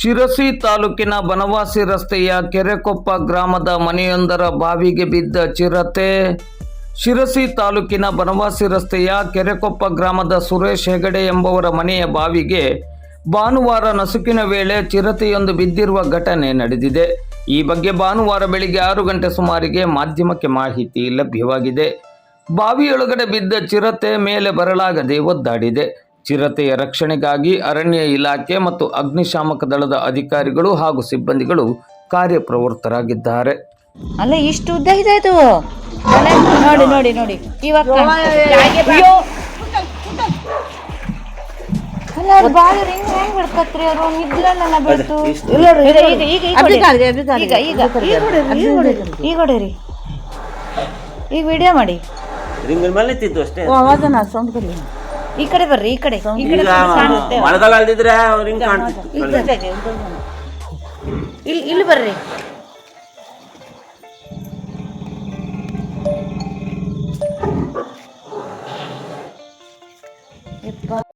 ಶಿರಸಿ ತಾಲೂಕಿನ ಬನವಾಸಿ ರಸ್ತೆಯ ಕೆರೆಕೊಪ್ಪ ಗ್ರಾಮದ ಮನೆಯೊಂದರ ಬಾವಿಗೆ ಬಿದ್ದ ಚಿರತೆ. ಶಿರಸಿ ತಾಲೂಕಿನ ಬನವಾಸಿ ರಸ್ತೆಯ ಕೆರೆಕೊಪ್ಪ ಗ್ರಾಮದ ಸುರೇಶ್ ಹೆಗಡೆ ಎಂಬವರ ಮನೆಯ ಬಾವಿಗೆ ಭಾನುವಾರ ನಸುಕಿನ ವೇಳೆ ಚಿರತೆಯೊಂದು ಬಿದ್ದಿರುವ ಘಟನೆ ನಡೆದಿದೆ. ಈ ಬಗ್ಗೆ ಭಾನುವಾರ ಬೆಳಿಗ್ಗೆ ಆರು ಗಂಟೆ ಸುಮಾರಿಗೆ ಮಾಧ್ಯಮಕ್ಕೆ ಮಾಹಿತಿ ಲಭ್ಯವಾಗಿದೆ. ಬಾವಿಯೊಳಗಡೆ ಬಿದ್ದ ಚಿರತೆ ಮೇಲೆ ಬರಲಾಗದೆ ಒದ್ದಾಡಿದೆ. ಚಿರತೆಯ ರಕ್ಷಣೆಗಾಗಿ ಅರಣ್ಯ ಇಲಾಖೆ ಮತ್ತು ಅಗ್ನಿಶಾಮಕ ದಳದ ಅಧಿಕಾರಿಗಳು ಹಾಗೂ ಸಿಬ್ಬಂದಿಗಳು ಕಾರ್ಯಪ್ರವೃತ್ತರಾಗಿದ್ದಾರೆ. ಅಲ್ಲ ಇಷ್ಟು ಉದ್ದ ಇದೆ ಅದು. ಅಲ್ಲ, ನೋಡಿ ನೋಡಿ ನೋಡಿ. ಇವಾಗ ಕಾಣ್ತದೆ. ಅಯ್ಯೋ. ಅಲ್ಲ ಅದು ಬಾಳ ಹೆಂಗ್ ಹೆಂಗ್ ಬಿಡ್ಕತ್ರಿ ಅವರು ನಿದ್ಲಲ್ಲ ಬಿಡ್ತು. ಈಗ ಈಗ ಈಗ ಈಗ ಹೊಡೀರಿ. ಈಗ ಈಗ. ಈಗ ಹೊಡೀರಿ, ಈಗ ಹೊಡೀರಿ. ಈಗ ಹೊಡೀರಿ ಈಗ ವಿಡಿಯೋ ಮಾಡಿ. ಅಷ್ಟೇ ಮೇಲೆ ಅಷ್ಟೇ. ಈ ಕಡೆ ಬರ್ರಿ ಈ ಕಡೆ. ಈ ಇಲ್ಲಿ ಇಲ್ಲಿ ಬರ್ರಿ.